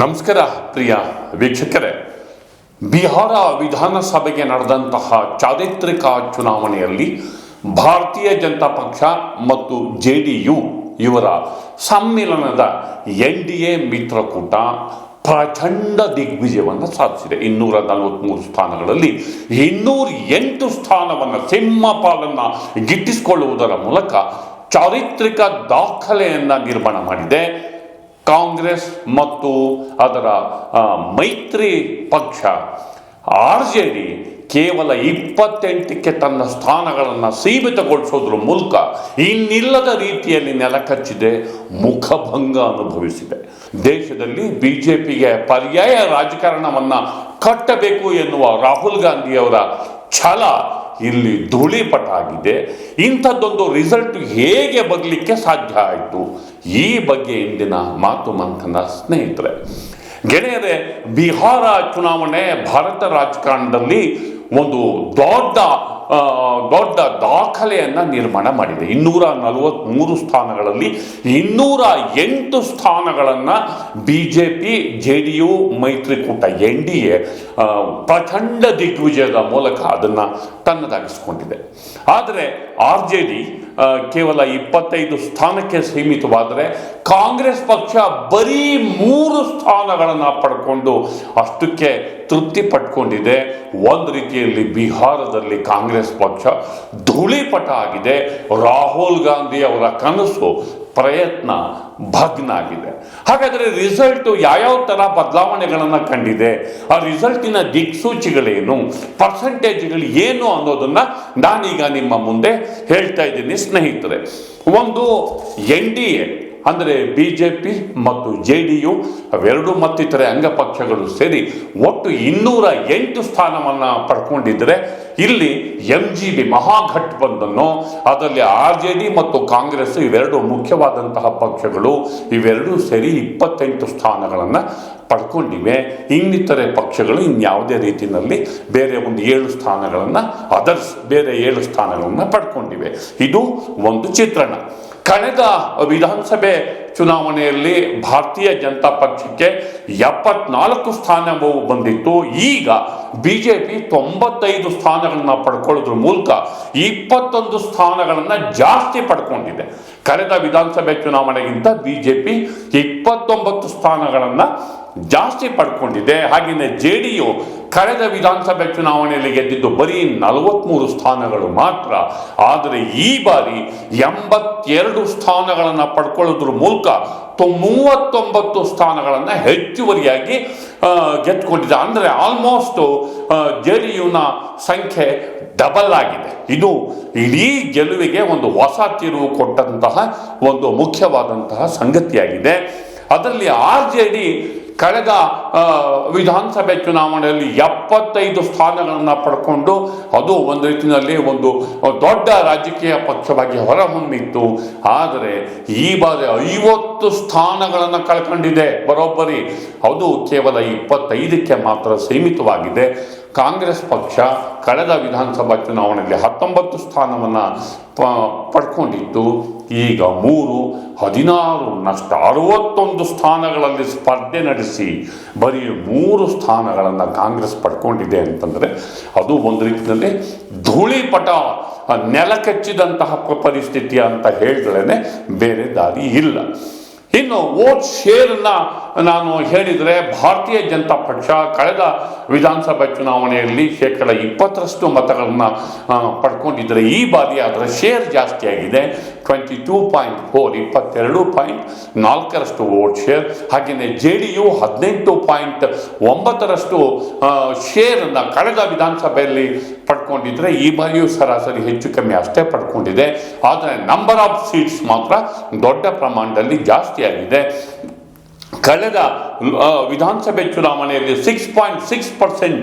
ನಮಸ್ಕಾರ ಪ್ರಿಯ ವೀಕ್ಷಕರೇ. ಬಿಹಾರ ವಿಧಾನಸಭೆಗೆ ನಡೆದಂತಹ ಚಾರಿತ್ರಿಕ ಚುನಾವಣೆಯಲ್ಲಿ ಭಾರತೀಯ ಜನತಾ ಪಕ್ಷ ಮತ್ತು ಜೆ ಡಿ ಯು ಇವರ ಸಮ್ಮೇಳನದ ಎನ್ ಡಿ ಎ ಮಿತ್ರಕೂಟ ಪ್ರಚಂಡ ದಿಗ್ವಿಜಯವನ್ನು ಸಾಧಿಸಿದೆ. ಇನ್ನೂರ ನಲವತ್ತ್ಮೂರು ಸ್ಥಾನಗಳಲ್ಲಿ ಇನ್ನೂರ ಎಂಟು ಸ್ಥಾನವನ್ನು ಸಿಂಹಪಾಲನ್ನು ಗಿಟ್ಟಿಸಿಕೊಳ್ಳುವುದರ ಮೂಲಕ ಚಾರಿತ್ರಿಕ ದಾಖಲೆಯನ್ನು ನಿರ್ಮಾಣ ಮಾಡಿದೆ. ಕಾಂಗ್ರೆಸ್ ಮತ್ತು ಅದರ ಮೈತ್ರಿ ಪಕ್ಷ, ಆರ್ ಜೆ ಡಿ ಕೇವಲ ಇಪ್ಪತ್ತೆಂಟಕ್ಕೆ ತನ್ನ ಸ್ಥಾನಗಳನ್ನು ಸೀಮಿತಗೊಳಿಸೋದ್ರ ಮೂಲಕ ಇನ್ನಿಲ್ಲದ ರೀತಿಯಲ್ಲಿ ನೆಲಕಚ್ಚಿದೆ ಮುಖಭಂಗ ಅನುಭವಿಸಿದೆ. ದೇಶದಲ್ಲಿ ಬಿ ಜೆ ಪಿಗೆ ಪರ್ಯಾಯ ರಾಜಕಾರಣವನ್ನು ಕಟ್ಟಬೇಕು ಎನ್ನುವ ರಾಹುಲ್ ಗಾಂಧಿಯವರ ಛಲ ಇಲ್ಲಿ ಧೂಳಿಪಟ ಆಗಿದೆ ಇಂಥದ್ದೊಂದು ರಿಸಲ್ಟ್ ಹೇಗೆ ಬರಲಿಕ್ಕೆ ಸಾಧ್ಯ ಆಯಿತು? ಈ ಬಗ್ಗೆ ಇಂದಿನ ಮಾತು ಮಂಥನ ಸ್ನೇಹಿತರೆ. ಗೆಳೆಯರೆ, ಬಿಹಾರ ಚುನಾವಣೆ ಭಾರತ ರಾಜಕಾರಣದಲ್ಲಿ ಒಂದು ದೊಡ್ಡ ದೊಡ್ಡ ದಾಖಲೆಯನ್ನ ನಿರ್ಮಾಣ ಮಾಡಿದೆ. ಇನ್ನೂರ ನಲವತ್ತ್ಮೂರು ಸ್ಥಾನಗಳಲ್ಲಿ ಇನ್ನೂರ ಎಂಟು ಸ್ಥಾನಗಳನ್ನು B J P J D U ಮೈತ್ರಿಕೂಟ, ಎನ್ ಡಿ ಎ ಪ್ರಚಂಡ ದಿಗ್ವಿಜಯದ ಮೂಲಕ ಅದನ್ನು ತನ್ನದಾಗಿಸಿಕೊಂಡಿದೆ. ಆದರೆ ಆರ್ ಜೆ ಡಿ ಕೇವಲ ಇಪ್ಪತ್ತೈದು ಸ್ಥಾನಕ್ಕೆ ಸೀಮಿತವಾದರೆ ಕಾಂಗ್ರೆಸ್ ಪಕ್ಷ ಬರೀ ಮೂರು ಸ್ಥಾನಗಳನ್ನು ಪಡ್ಕೊಂಡು ಅಷ್ಟಕ್ಕೆ ತೃಪ್ತಿ ಪಟ್ಕೊಂಡಿದೆ. ಒಂದು ರೀತಿಯಲ್ಲಿ ಬಿಹಾರದಲ್ಲಿ ಕಾಂಗ್ರೆಸ್ ಪಕ್ಷ ಧೂಳಿಪಟ ಆಗಿದೆ. ರಾಹುಲ್ ಗಾಂಧಿ ಅವರ ಕನಸು ಪ್ರಯತ್ನ ಭಗ್ನ ಆಗಿದೆ ಹಾಗಾದರೆ ರಿಸಲ್ಟು ಯಾವ್ಯಾವ ಥರ ಬದಲಾವಣೆಗಳನ್ನು ಕಂಡಿದೆ? ಆ ರಿಸಲ್ಟಿನ ದಿಕ್ಸೂಚಿಗಳೇನು? ಪರ್ಸೆಂಟೇಜ್ಗಳು ಏನು ಅನ್ನೋದನ್ನು ನಾನೀಗ ನಿಮ್ಮ ಮುಂದೆ ಹೇಳ್ತಾ ಇದ್ದೀನಿ ಸ್ನೇಹಿತರೆ. ಒಂದು ಎನ್ ಡಿ ಎ ಅಂದರೆ ಬಿ ಜೆ ಪಿ ಮತ್ತು ಜೆ ಡಿ ಯು ಅವೆರಡು ಮತ್ತಿತರೆ ಅಂಗಪಕ್ಷಗಳು ಸೇರಿ ಒಟ್ಟು ಇನ್ನೂರ ಎಂಟು ಸ್ಥಾನವನ್ನು ಪಡ್ಕೊಂಡಿದ್ದರೆ ಇಲ್ಲಿ ಎಂ ಜಿ ಬಿ ಮಹಾಘಟ್ಬಂಧನ್ನು ಅದರಲ್ಲಿ ಆರ್ ಜೆ ಡಿ ಮತ್ತು ಕಾಂಗ್ರೆಸ್ ಇವೆರಡು ಮುಖ್ಯವಾದಂತಹ ಪಕ್ಷಗಳು, ಇವೆರಡೂ ಸೇರಿ ಇಪ್ಪತ್ತೆಂಟು ಸ್ಥಾನಗಳನ್ನು ಪಡ್ಕೊಂಡಿವೆ. ಇನ್ನಿತರೆ ಪಕ್ಷಗಳು ಇನ್ಯಾವುದೇ ರೀತಿಯಲ್ಲಿ ಬೇರೆ ಒಂದು ಏಳು ಸ್ಥಾನಗಳನ್ನು ಅದರ್ಸ್ ಬೇರೆ ಏಳು ಸ್ಥಾನಗಳನ್ನು ಪಡ್ಕೊಂಡಿವೆ. ಇದು ಒಂದು ಚಿತ್ರಣ. ಕಳೆದ ವಿಧಾನಸಭೆ ಚುನಾವಣೆಯಲ್ಲಿ ಭಾರತೀಯ ಜನತಾ ಪಕ್ಷಕ್ಕೆ ಎಪ್ಪತ್ನಾಲ್ಕು ಸ್ಥಾನವು ಬಂದಿತ್ತು. ಈಗ ಬಿ ಜೆ ಪಿ ತೊಂಬತ್ತೈದು ಸ್ಥಾನಗಳನ್ನ ಪಡ್ಕೊಳ್ಳೋದ್ರ ಮೂಲಕ ಇಪ್ಪತ್ತೊಂದು ಸ್ಥಾನಗಳನ್ನು ಜಾಸ್ತಿ ಪಡ್ಕೊಂಡಿದೆ. ಕಳೆದ ವಿಧಾನಸಭೆ ಚುನಾವಣೆಗಿಂತ ಬಿಜೆಪಿ ಇಪ್ಪತ್ತೊಂಬತ್ತು ಸ್ಥಾನಗಳನ್ನು ಜಾಸ್ತಿ ಪಡ್ಕೊಂಡಿದೆ. ಹಾಗೆಯೇ ಜೆ ಡಿ ಯು ಕಳೆದ ವಿಧಾನಸಭೆ ಚುನಾವಣೆಯಲ್ಲಿ ಗೆದ್ದಿದ್ದು ಬರೀ ನಲವತ್ತ್ಮೂರು ಸ್ಥಾನಗಳು ಮಾತ್ರ. ಆದರೆ ಈ ಬಾರಿ ಎಂಬತ್ತೆರಡು ಸ್ಥಾನಗಳನ್ನು ಪಡ್ಕೊಳ್ಳೋದ್ರ ಮೂಲಕ ಮೂವತ್ತೊಂಬತ್ತು ಸ್ಥಾನಗಳನ್ನು ಹೆಚ್ಚುವರಿಯಾಗಿ ಗೆದ್ದುಕೊಂಡಿದೆ. ಅಂದರೆ ಆಲ್ಮೋಸ್ಟ್ ಜೆ ಡಿ ಯುನ ಸಂಖ್ಯೆ ಡಬಲ್ ಆಗಿದೆ. ಇದು ಇಡೀ ಗೆಲುವಿಗೆ ಒಂದು ಹೊಸ ತಿರುವು ಕೊಟ್ಟಂತಹ ಒಂದು ಮುಖ್ಯವಾದಂತಹ ಸಂಗತಿಯಾಗಿದೆ. ಅದರಲ್ಲಿ ಆರ್ ಜೆ ಡಿ ಕಳೆದ ಆ, ವಿಧಾನಸಭೆ ಚುನಾವಣೆಯಲ್ಲಿ ಎಪ್ಪತ್ತೈದು ಸ್ಥಾನಗಳನ್ನು ಪಡ್ಕೊಂಡು ಅದು ಒಂದು ರೀತಿಯಲ್ಲಿ ಒಂದು ದೊಡ್ಡ ರಾಜಕೀಯ ಪಕ್ಷವಾಗಿ ಹೊರಹೊಮ್ಮಿತ್ತು. ಆದರೆ ಈ ಬಾರಿ ಐವತ್ತು ಸ್ಥಾನಗಳನ್ನು ಕಳ್ಕೊಂಡಿದೆ. ಬರೋಬ್ಬರಿ. ಅದು ಕೇವಲ ಇಪ್ಪತ್ತೈದಕ್ಕೆ ಮಾತ್ರ ಸೀಮಿತವಾಗಿದೆ. ಕಾಂಗ್ರೆಸ್ ಪಕ್ಷ ಕಳೆದ ವಿಧಾನಸಭಾ ಚುನಾವಣೆಯಲ್ಲಿ ಹತ್ತೊಂಬತ್ತು ಸ್ಥಾನವನ್ನು ಪ, ಪಡ್ಕೊಂಡಿತ್ತು. ಈಗ ಮೂರು, ಹದಿನಾರು ನಷ್ಟ. ಅರವತ್ತೊಂದು ಸ್ಥಾನಗಳಲ್ಲಿ ಸ್ಪರ್ಧೆ ನಡೆಸಿ ಬರೀ ಮೂರು ಸ್ಥಾನಗಳನ್ನು ಕಾಂಗ್ರೆಸ್ ಪಡ್ಕೊಂಡಿದೆ ಅಂತಂದರೆ ಅದು ಒಂದು ರೀತಿಯಲ್ಲಿ ಧೂಳಿಪಟ ನೆಲಕೆಚ್ಚಿದಂತಹ ಪರಿಸ್ಥಿತಿ ಅಂತ ಹೇಳಿದ್ರೇ ಬೇರೆ ದಾರಿ ಇಲ್ಲ. ಇನ್ನು ವೋಟ್ ಶೇರ್ನ ನಾನು ಹೇಳಿದರೆ ಭಾರತೀಯ ಜನತಾ ಪಕ್ಷ ಕಳೆದ ವಿಧಾನಸಭಾ ಚುನಾವಣೆಯಲ್ಲಿ ಶೇಕಡ ಇಪ್ಪತ್ತರಷ್ಟು ಮತಗಳನ್ನು ಪಡ್ಕೊಂಡಿದ್ದರೆ ಈ ಬಾರಿ ಅದರ ಶೇರ್ ಜಾಸ್ತಿ ಆಗಿದೆ ಟ್ವೆಂಟಿ ಟೂ ಪಾಯಿಂಟ್ ಫೋರ್ ಇಪ್ಪತ್ತೆರಡು ಪಾಯಿಂಟ್ ನಾಲ್ಕರಷ್ಟು ವೋಟ್ ಶೇರ್ ಹಾಗೆಯೇ ಜೆ ಡಿ ಯು ಹದಿನೆಂಟು ಪಾಯಿಂಟ್ ಒಂಬತ್ತರಷ್ಟು ಶೇರನ್ನು ಕಳೆದ ವಿಧಾನಸಭೆಯಲ್ಲಿ ಪಡ್ಕೊಂಡಿದ್ರೆ ಈ ಬಾರಿಯೂ ಸರಾಸರಿ ಹೆಚ್ಚು ಕಮ್ಮಿ ಅಷ್ಟೇ ಪಡ್ಕೊಂಡಿದೆ. ಆದರೆ ನಂಬರ್ ಆಫ್ ಸೀಟ್ಸ್ ಮಾತ್ರ ದೊಡ್ಡ ಪ್ರಮಾಣದಲ್ಲಿ ಜಾಸ್ತಿ ಆಗಿದೆ ಕಳೆದ ವಿಧಾನಸಭೆ ಚುನಾವಣೆಯಲ್ಲಿ six point six percent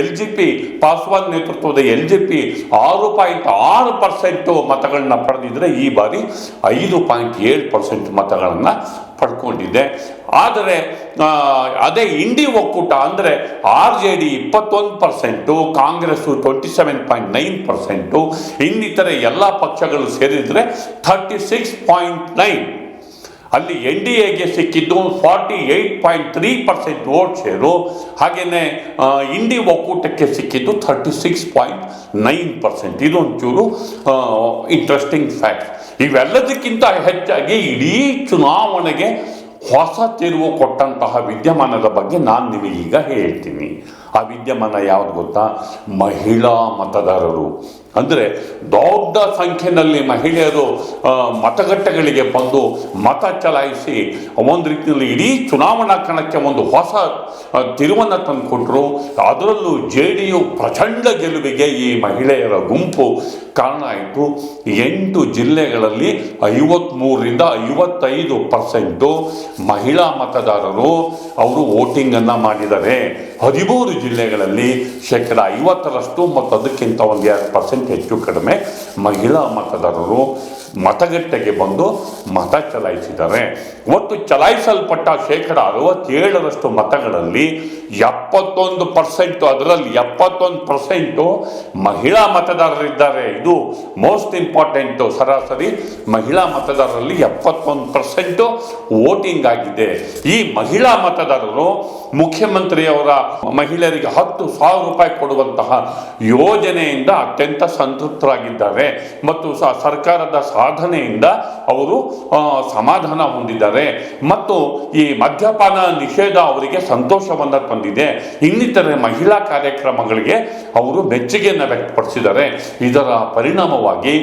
L J P Paswan ನೇತೃತ್ವದ ಎಲ್ ಜಿ ಪಿ ಆರು ಪಾಯಿಂಟ್ ಆರು ಪರ್ಸೆಂಟು ಮತಗಳನ್ನ ಪಡೆದಿದ್ರೆ ಈ ಬಾರಿ ಐದು ಪಾಯಿಂಟ್ ಏಳು ಪರ್ಸೆಂಟ್ ಮತಗಳನ್ನು ಪಡ್ಕೊಂಡಿದೆ. ಆದರೆ ಅದೇ ಇಂಡಿ ಒಕ್ಕೂಟ ಅಂದರೆ ಆರ್ ಜೆ ಡಿ ಇಪ್ಪತ್ತೊಂದು percent Congress twenty seven point nine percent ಇನ್ನಿತರ ಎಲ್ಲ ಪಕ್ಷಗಳು ಸೇರಿದರೆ ಥರ್ಟಿ ಸಿಕ್ಸ್ ಪಾಯಿಂಟ್ ನೈನ್ ಅಲ್ಲಿ ಎನ್ ಡಿ ಎಗೆ ಸಿಕ್ಕಿದ್ದು forty eight point three percent vote share. ಹಾಗೆಯೇ ಇಂಡಿ ಒಕ್ಕೂಟಕ್ಕೆ ಸಿಕ್ಕಿದ್ದು thirty six point nine percent. ಇದೊಂಚೂರು interesting fact ಇವೆಲ್ಲದಕ್ಕಿಂತ ಹೆಚ್ಚಾಗಿ ಇಡೀ ಚುನಾವಣೆಗೆ ಹೊಸ ತಿರುವು ಕೊಟ್ಟಂತಹ ವಿದ್ಯಮಾನದ ಬಗ್ಗೆ ನಾನು ನಿಮಗೀಗ ಹೇಳ್ತೀನಿ. ಆ ವಿದ್ಯಮಾನ ಯಾವುದು ಗೊತ್ತಾ? ಮಹಿಳಾ ಮತದಾರರು. ಅಂದರೆ ದೊಡ್ಡ ಸಂಖ್ಯೆಯಲ್ಲಿ ಮಹಿಳೆಯರು ಮತಗಟ್ಟೆಗಳಿಗೆ ಬಂದು ಮತ ಚಲಾಯಿಸಿ ಒಂದು ರೀತಿಯಲ್ಲಿ ಇಡೀ ಚುನಾವಣಾ ಕಣಕ್ಕೆ ಒಂದು ಹೊಸ ತಿರುವನ್ನು ತಂದುಕೊಟ್ರು. ಅದರಲ್ಲೂ ಜೆ ಡಿ ಯು ಪ್ರಚಂಡ ಗೆಲುವಿಗೆ ಈ ಮಹಿಳೆಯರ ಗುಂಪು ಕಾರಣ ಆಯಿತು. ಎಂಟು ಜಿಲ್ಲೆಗಳಲ್ಲಿ ಐವತ್ತ್ಮೂರರಿಂದ ಐವತ್ತೈದು ಪರ್ಸೆಂಟು ಮಹಿಳಾ ಮತದಾರರು ಅವರು ವೋಟಿಂಗನ್ನು ಮಾಡಿದ್ದಾರೆ. ಹದಿಮೂರು ಜಿಲ್ಲೆಗಳಲ್ಲಿ ಶೇಕಡ ಐವತ್ತರಷ್ಟು ಮತ್ತು ಅದಕ್ಕಿಂತ ಒಂದು ಎರಡು ಪರ್ಸೆಂಟ್ ಹೆಚ್ಚು ಕಡಿಮೆ ಮಹಿಳಾ ಮತದಾರರು ಮತಗಟ್ಟೆಗೆ ಬಂದು ಮತ ಚಲಾಯಿಸಿದ್ದಾರೆ. ಒಟ್ಟು ಚಲಾಯಿಸಲ್ಪಟ್ಟ ಶೇಕಡ ಅರವತ್ತೇಳರಷ್ಟು ಮತಗಳಲ್ಲಿ ಎಪ್ಪತ್ತೊಂದು ಪರ್ಸೆಂಟು, ಅದರಲ್ಲಿ ಎಪ್ಪತ್ತೊಂದು ಪರ್ಸೆಂಟು ಮಹಿಳಾ ಮತದಾರರಿದ್ದಾರೆ. ಇದು ಮೋಸ್ಟ್ ಇಂಪಾರ್ಟೆಂಟು. ಸರಾಸರಿ ಮಹಿಳಾ ಮತದಾರರಲ್ಲಿ ಎಪ್ಪತ್ತೊಂದು ಪರ್ಸೆಂಟು ವೋಟಿಂಗ್ ಆಗಿದೆ. ಈ ಮಹಿಳಾ ಮತದಾರರು ಮುಖ್ಯಮಂತ್ರಿಯವರ ಮಹಿಳೆಯರಿಗೆ ಹತ್ತು ಸಾವಿರ ರೂಪಾಯಿ ಕೊಡುವಂತಹ ಯೋಜನೆಯಿಂದ ಅತ್ಯಂತ ಸಂತೃಪ್ತರಾಗಿದ್ದಾರೆ ಮತ್ತು ಸರ್ಕಾರದ ಸಾಧನೆಯಿಂದ ಅವರು ಸಮಾಧಾನ ಹೊಂದಿದ್ದಾರೆ. ಮತ್ತು ಈ ಮದ್ಯಪಾನ ನಿಷೇಧ ಅವರಿಗೆ ಸಂತೋಷವನ್ನು ತಂದಿದೆ. ಇನ್ನಿತರೆ ಮಹಿಳಾ ಕಾರ್ಯಕ್ರಮಗಳಿಗೆ ಅವರು ಮೆಚ್ಚುಗೆಯನ್ನು ವ್ಯಕ್ತಪಡಿಸಿದ್ದಾರೆ. ಇದರ ಪರಿಣಾಮವಾಗಿ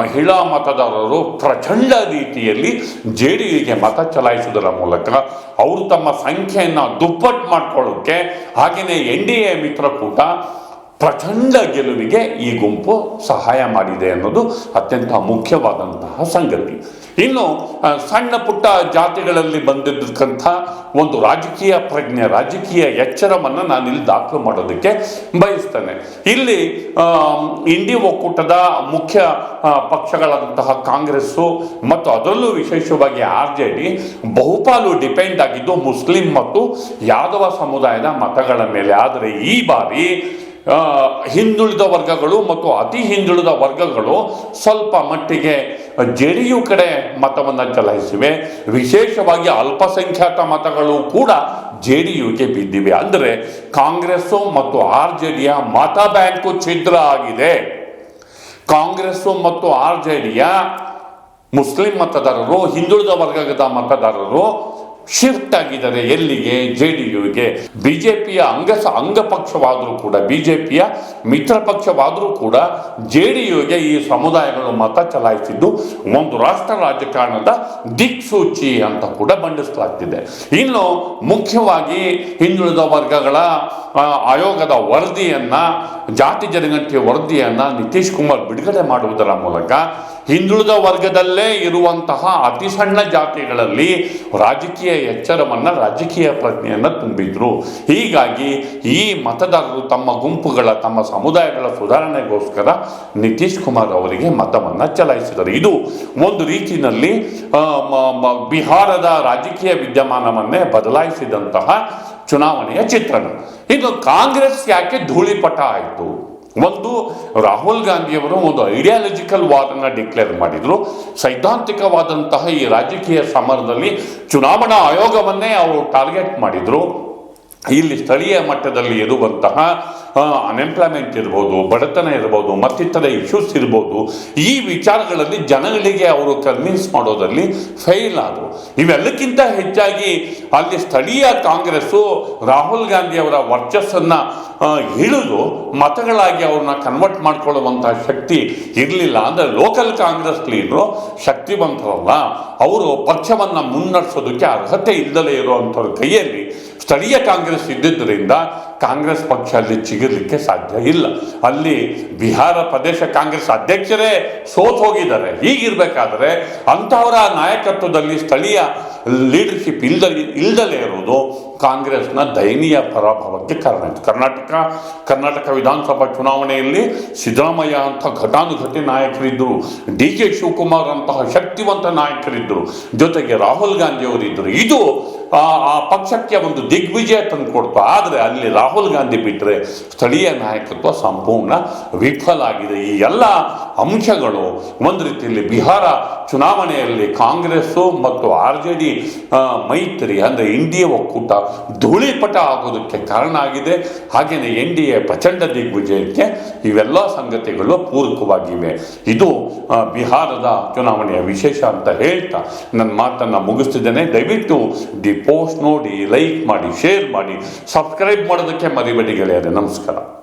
ಮಹಿಳಾ ಮತದಾರರು ಪ್ರಚಂಡ ರೀತಿಯಲ್ಲಿ ಜೆ ಮತ ಚಲಾಯಿಸುವುದರ ಮೂಲಕ ಅವರು ತಮ್ಮ ಸಂಖ್ಯೆಯನ್ನು ದುಪ್ಪಟ್ಟು ಮಾಡ್ಕೊಳ್ಳೋಕೆ, ಹಾಗೆಯೇ ಎನ್ ಡಿ ಎ ಮಿತ್ರಕೂಟ ಪ್ರಚಂಡ ಗೆಲುವಿಗೆ ಈ ಗುಂಪು ಸಹಾಯ ಮಾಡಿದೆ ಅನ್ನೋದು ಅತ್ಯಂತ ಮುಖ್ಯವಾದಂತಹ ಸಂಗತಿ. ಇನ್ನು ಸಣ್ಣ ಪುಟ್ಟ ಜಾತಿಗಳಲ್ಲಿ ಬಂದಿದ್ದಕ್ಕಂಥ ಒಂದು ರಾಜಕೀಯ ಪ್ರಜ್ಞೆ, ರಾಜಕೀಯ ಎಚ್ಚರವನ್ನು ನಾನು ದಾಖಲು ಮಾಡೋದಕ್ಕೆ ಬಯಸ್ತೇನೆ. ಇಲ್ಲಿ ಇಂಡಿ ಒಕ್ಕೂಟದ ಮುಖ್ಯ ಪಕ್ಷಗಳಾದಂತಹ ಕಾಂಗ್ರೆಸ್ಸು ಮತ್ತು ಅದರಲ್ಲೂ ವಿಶೇಷವಾಗಿ ಆರ್ ಜೆ ಡಿ ಬಹುಪಾಲು ಡಿಪೆಂಡ್ ಆಗಿದ್ದು ಮುಸ್ಲಿಂ ಮತ್ತು ಯಾದವ ಸಮುದಾಯದ ಮತಗಳ ಮೇಲೆ. ಆದರೆ ಈ ಬಾರಿ ಹಿಂದುಳಿದ ವರ್ಗಗಳು ಮತ್ತು ಅತಿ ಹಿಂದುಳಿದ ವರ್ಗಗಳು ಸ್ವಲ್ಪ ಮಟ್ಟಿಗೆ ಜೆ ಡಿ ಯು ಕಡೆ ಮತವನ್ನು ಚಲಾಯಿಸಿವೆ. ವಿಶೇಷವಾಗಿ ಅಲ್ಪಸಂಖ್ಯಾತ ಮತಗಳು ಕೂಡ ಜೆ ಡಿ ಯುಗೆ ಬಿದ್ದಿವೆ. ಅಂದರೆ ಕಾಂಗ್ರೆಸ್ಸು ಮತ್ತು ಆರ್ ಜೆ ಡಿಯ ಮತ ಬ್ಯಾಂಕು ಛಿದ್ರ ಆಗಿದೆ. ಕಾಂಗ್ರೆಸ್ಸು ಮತ್ತು ಆರ್ ಜೆ ಡಿಯ ಮುಸ್ಲಿಂ ಮತದಾರರು, ಹಿಂದುಳಿದ ವರ್ಗದ ಮತದಾರರು ಶಿಫ್ಟ್ ಆಗಿದ್ದಾರೆ ಎಲ್ಲಿಗೆ? ಜೆ ಡಿ ಯುಗೆ ಬಿಜೆಪಿಯ ಅಂಗ ಅಂಗಪಕ್ಷವಾದರೂ ಕೂಡ, ಬಿಜೆಪಿಯ ಮಿತ್ರ ಪಕ್ಷವಾದರೂ ಕೂಡ ಜೆ ಡಿ ಯುಗೆ ಈ ಸಮುದಾಯಗಳು ಮತ ಚಲಾಯಿಸಿದ್ದು ಒಂದು ರಾಷ್ಟ್ರ ರಾಜಕಾರಣದ ದಿಕ್ಸೂಚಿ ಅಂತ ಕೂಡ ಬಣ್ಣಿಸಲಾಗ್ತಿದೆ ಇನ್ನು ಮುಖ್ಯವಾಗಿ ಹಿಂದುಳಿದ ವರ್ಗಗಳ ಆಯೋಗದ ವರದಿಯನ್ನ, ಜಾತಿ ಜನಗಣತಿಯ ವರದಿಯನ್ನ ನಿತೀಶ್ ಕುಮಾರ್ ಬಿಡುಗಡೆ ಮಾಡುವುದರ ಮೂಲಕ ಹಿಂದುಳಿದ ವರ್ಗದಲ್ಲೇ ಇರುವಂತಹ ಅತಿ ಸಣ್ಣ ಜಾತಿಗಳಲ್ಲಿ ರಾಜಕೀಯ ಎಚ್ಚರವನ್ನು ರಾಜಕೀಯ ಪ್ರಜ್ಞೆಯನ್ನು ತುಂಬಿದ್ರು. ಹೀಗಾಗಿ ಈ ಮತದಾರರು ತಮ್ಮ ಗುಂಪುಗಳ, ತಮ್ಮ ಸಮುದಾಯಗಳ ಸುಧಾರಣೆಗೋಸ್ಕರ ನಿತೀಶ್ ಕುಮಾರ್ ಅವರಿಗೆ ಮತವನ್ನು ಚಲಾಯಿಸಿದರು. ಇದು ಒಂದು ರೀತಿಯಲ್ಲಿ ಬಿಹಾರದ ರಾಜಕೀಯ ವಿದ್ಯಮಾನವನ್ನೇ ಬದಲಾಯಿಸಿದಂತಹ ಚುನಾವಣೆಯ ಚಿತ್ರಣ. ಇದು ಕಾಂಗ್ರೆಸ್ ಯಾಕೆ ಧೂಳಿಪಟ ಆಯಿತು? ಒಂದು ರಾಹುಲ್ ಗಾಂಧಿಯವರು ಒಂದು ಐಡಿಯಾಲಜಿಕಲ್ ವಾದನ್ನ ಡಿಕ್ಲೇರ್ ಮಾಡಿದ್ರು. ಸೈದ್ಧಾಂತಿಕವಾದಂತಹ ಈ ರಾಜಕೀಯ ಸಮರದಲ್ಲಿ ಚುನಾವಣಾ ಆಯೋಗವನ್ನೇ ಅವರು ಟಾರ್ಗೆಟ್ ಮಾಡಿದ್ರು. ಇಲ್ಲಿ ಸ್ಥಳೀಯ ಮಟ್ಟದಲ್ಲಿ ಇರುವಂತಹ ಅನ್ಎಂಪ್ಲಾಯ್ಮೆಂಟ್ ಇರ್ಬೋದು, ಬಡತನ ಇರ್ಬೋದು, ಮತ್ತಿತರ ಇಶ್ಯೂಸ್ ಇರ್ಬೋದು, ಈ ವಿಚಾರಗಳಲ್ಲಿ ಜನಗಳಿಗೆ ಅವರು ಕನ್ವಿನ್ಸ್ ಮಾಡೋದರಲ್ಲಿ ಫೇಲ್ ಆದರು. ಇವೆಲ್ಲಕ್ಕಿಂತ ಹೆಚ್ಚಾಗಿ ಅಲ್ಲಿ ಸ್ಥಳೀಯ ಕಾಂಗ್ರೆಸ್ಸು ರಾಹುಲ್ ಗಾಂಧಿ ಅವರ ವರ್ಚಸ್ಸನ್ನು ಹಿಡಿದು ಮತಗಳಾಗಿ ಅವ್ರನ್ನ ಕನ್ವರ್ಟ್ ಮಾಡ್ಕೊಳ್ಳುವಂತಹ ಶಕ್ತಿ ಇರಲಿಲ್ಲ. ಅಂದರೆ ಲೋಕಲ್ ಕಾಂಗ್ರೆಸ್ ಲೀಡ್ರು ಶಕ್ತಿವಂತರಲ್ಲ, ಅವರು ಪಕ್ಷವನ್ನು ಮುನ್ನಡೆಸೋದಕ್ಕೆ ಅರ್ಹತೆ ಇಲ್ಲದಲೇ ಇರುವಂಥವ್ರ ಕೈಯಲ್ಲಿ ಸ್ಥಳೀಯ ಕಾಂಗ್ರೆಸ್ ಇದ್ದಿದ್ದರಿಂದ ಕಾಂಗ್ರೆಸ್ ಪಕ್ಷ ಅಲ್ಲಿ ಚಿಗಿರ್ಲಿಕ್ಕೆ ಸಾಧ್ಯ ಇಲ್ಲ. ಅಲ್ಲಿ ಬಿಹಾರ ಪ್ರದೇಶ ಕಾಂಗ್ರೆಸ್ ಅಧ್ಯಕ್ಷರೇ ಸೋತ್ ಹೋಗಿದ್ದಾರೆ. ಹೀಗಿರ್ಬೇಕಾದ್ರೆ ಅಂಥವರ ನಾಯಕತ್ವದಲ್ಲಿ ಸ್ಥಳೀಯ ಲೀಡರ್ಶಿಪ್ ಇಲ್ದಲೇ ಇಲ್ದಲೇ ಇರೋದು ಕಾಂಗ್ರೆಸ್ನ ದಯನೀಯ ಪರಾಭವಕ್ಕೆ ಕಾರಣ ಆಯಿತು. ಕರ್ನಾಟಕ ಕರ್ನಾಟಕ ವಿಧಾನಸಭಾ ಚುನಾವಣೆಯಲ್ಲಿ ಸಿದ್ದರಾಮಯ್ಯ ಅಂತ ಘಟಾನುಘಟಿ ನಾಯಕರಿದ್ದರು ಡಿ ಕೆ ಶಿವಕುಮಾರ್ ಅಂತಹ ಶಕ್ತಿವಂತ ನಾಯಕರಿದ್ದರು. ಜೊತೆಗೆ ರಾಹುಲ್ ಗಾಂಧಿ ಅವರಿದ್ದರು ಇದು ಆ ಪಕ್ಷಕ್ಕೆ ಒಂದು ದಿಗ್ವಿಜಯ ತಂದುಕೊಡ್ತು ಆದರೆ ಅಲ್ಲಿ ರಾಹುಲ್ ಗಾಂಧಿ ಬಿಟ್ಟರೆ ಸ್ಥಳೀಯ ನಾಯಕತ್ವ ಸಂಪೂರ್ಣ ವಿಫಲ ಆಗಿದೆ. ಈ ಎಲ್ಲ ಅಂಶಗಳು ಒಂದು ರೀತಿಯಲ್ಲಿ ಬಿಹಾರ ಚುನಾವಣೆಯಲ್ಲಿ ಕಾಂಗ್ರೆಸ್ಸು ಮತ್ತು ಆರ್ ಜೆ ಡಿ ಮೈತ್ರಿ, ಅಂದರೆ ಎನ್ ಡಿ ಎ ಒಕ್ಕೂಟ ಧೂಳಿಪಟ ಆಗೋದಕ್ಕೆ ಕಾರಣ ಆಗಿದೆ. ಹಾಗೆಯೇ ಎನ್ ಡಿ ಎ ಪ್ರಚಂಡ ದಿಗ್ವಿಜಯಕ್ಕೆ ಇವೆಲ್ಲ ಸಂಗತಿಗಳು ಪೂರಕವಾಗಿವೆ. ಇದು ಬಿಹಾರದ ಚುನಾವಣೆಯ ವಿಶೇಷ ಅಂತ ಹೇಳ್ತಾ ನನ್ನ ಮಾತನ್ನು ಮುಗಿಸ್ತಿದ್ದೇನೆ. ದಯವಿಟ್ಟು ದಿ ಪೋಸ್ಟ್ ನೋಡಿ, ಲೈಕ್ ಮಾಡಿ, ಶೇರ್ ಮಾಡಿ, ಸಬ್ಸ್ಕ್ರೈಬ್ ಮಾಡೋದಕ್ಕೆ ಮರಿಬೇಡಿ ಗೆಳೆಯರೆ. ನಮಸ್ಕಾರ.